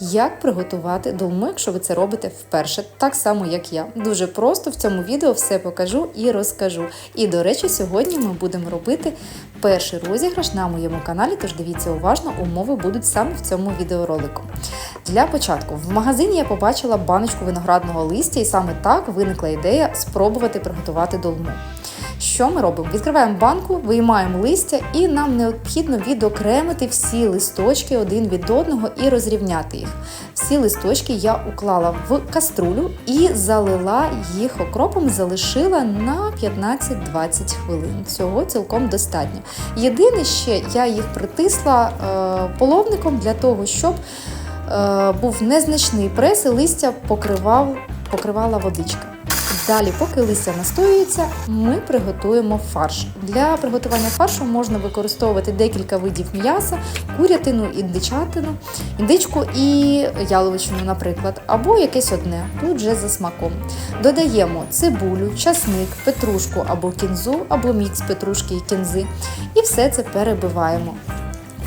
як приготувати долму, якщо ви це робите вперше, так само як я. Дуже просто в цьому відео все покажу і розкажу. І, до речі, сьогодні ми будемо робити перший розіграш на моєму каналі, тож дивіться уважно, умови будуть саме в цьому відеоролику. Для початку в магазині я побачила баночку виноградного листя, і саме так виникла ідея спробувати приготувати долму. Що ми робимо? Відкриваємо банку, виймаємо листя, і нам необхідно відокремити всі листочки один від одного і розрівняти їх. Всі листочки я уклала в каструлю і залила їх окропом, залишила на 15-20 хвилин. Цього цілком достатньо. Єдине ще я їх притисла е, половником для того, щоб е, був незначний прес і листя покривав, покривала водичка. Далі, поки листя настоюється, ми приготуємо фарш. Для приготування фаршу можна використовувати декілька видів м'яса, курятину, індичатину, індичку і яловичину, наприклад, або якесь одне, тут вже за смаком. Додаємо цибулю, часник, петрушку або кінзу, або мікс петрушки і кінзи. І все це перебиваємо.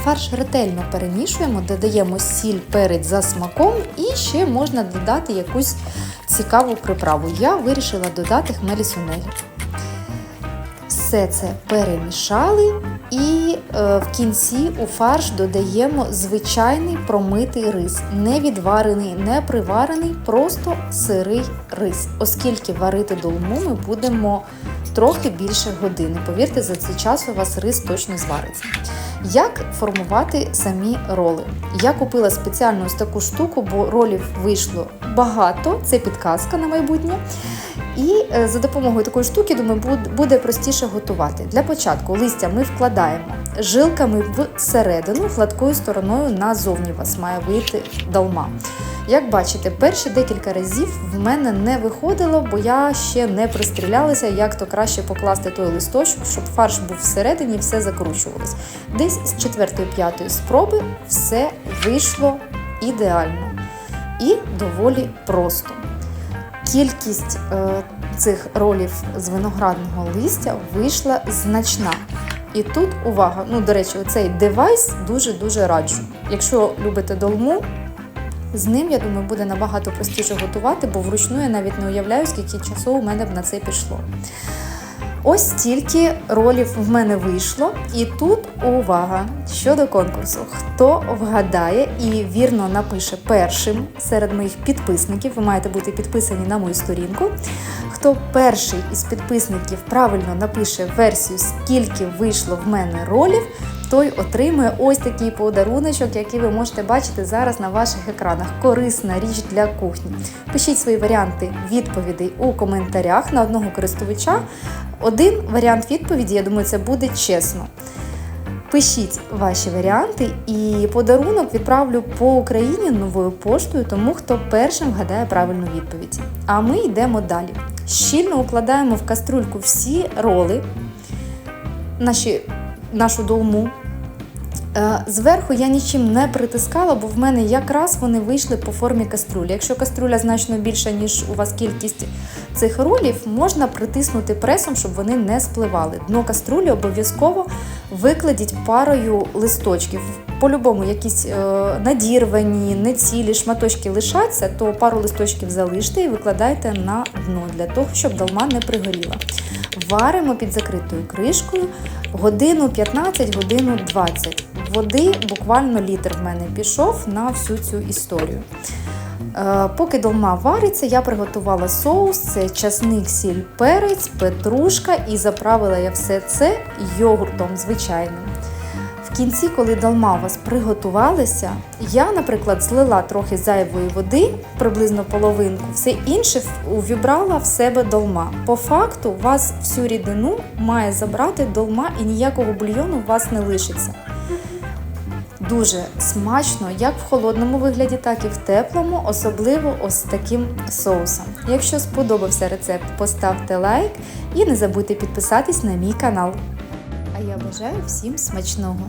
Фарш ретельно перемішуємо, додаємо сіль перець за смаком і ще можна додати якусь цікаву приправу. Я вирішила додати хмелі сунелі. Все це перемішали і е, в кінці у фарш додаємо звичайний промитий рис, не відварений, не приварений, просто сирий рис, оскільки варити долму ми будемо трохи більше години. Повірте, за цей час у вас рис точно звариться. Як формувати самі роли? Я купила спеціальну ось таку штуку, бо ролів вийшло багато. Це підказка на майбутнє. І е, за допомогою такої штуки, думаю, буде простіше готувати. Для початку листя ми вкладаємо жилками всередину, гладкою стороною назовні вас має вийти долма. Як бачите, перші декілька разів в мене не виходило, бо я ще не пристрілялася, як то краще покласти той листочок, щоб фарш був всередині, все закручувалось. Десь з 4-5 спроби все вийшло ідеально і доволі просто. Кількість е, цих ролів з виноградного листя вийшла значна. І тут увага! Ну, до речі, цей девайс дуже-дуже раджу. Якщо любите долму, з ним, я думаю, буде набагато простіше готувати, бо вручну я навіть не уявляю, скільки часу у мене б на це пішло. Ось стільки ролів в мене вийшло. І тут увага щодо конкурсу. Хто вгадає і вірно напише першим серед моїх підписників, ви маєте бути підписані на мою сторінку. Хто перший із підписників правильно напише версію, скільки вийшло в мене ролів, той отримує ось такий подаруночок, який ви можете бачити зараз на ваших екранах. Корисна річ для кухні. Пишіть свої варіанти відповідей у коментарях на одного користувача. Один варіант відповіді, я думаю, це буде чесно. Пишіть ваші варіанти і подарунок відправлю по Україні новою поштою, тому хто першим вгадає правильну відповідь. А ми йдемо далі. Щільно укладаємо в каструльку всі роли, наші, нашу долму. Е, зверху я нічим не притискала, бо в мене якраз вони вийшли по формі каструлі. Якщо каструля значно більша, ніж у вас кількість цих ролів, можна притиснути пресом, щоб вони не спливали. Дно каструлі обов'язково викладіть парою листочків. По-любому, якісь е, надірвані, нецілі шматочки лишаться, то пару листочків залиште і викладайте на дно для того, щоб долма не пригоріла. Варимо під закритою кришкою годину 15, годину 20. Води буквально літр в мене пішов на всю цю історію. Е, поки долма вариться, я приготувала соус, це часник, сіль, перець, петрушка і заправила я все це йогуртом звичайним. В кінці, коли долма у вас приготувалася, я, наприклад, злила трохи зайвої води, приблизно половинку, все інше увібрала в себе долма. По факту, у вас всю рідину має забрати долма і ніякого бульйону у вас не лишиться. Дуже смачно, як в холодному вигляді, так і в теплому, особливо ось таким соусом. Якщо сподобався рецепт, поставте лайк і не забудьте підписатись на мій канал. А я бажаю всім смачного!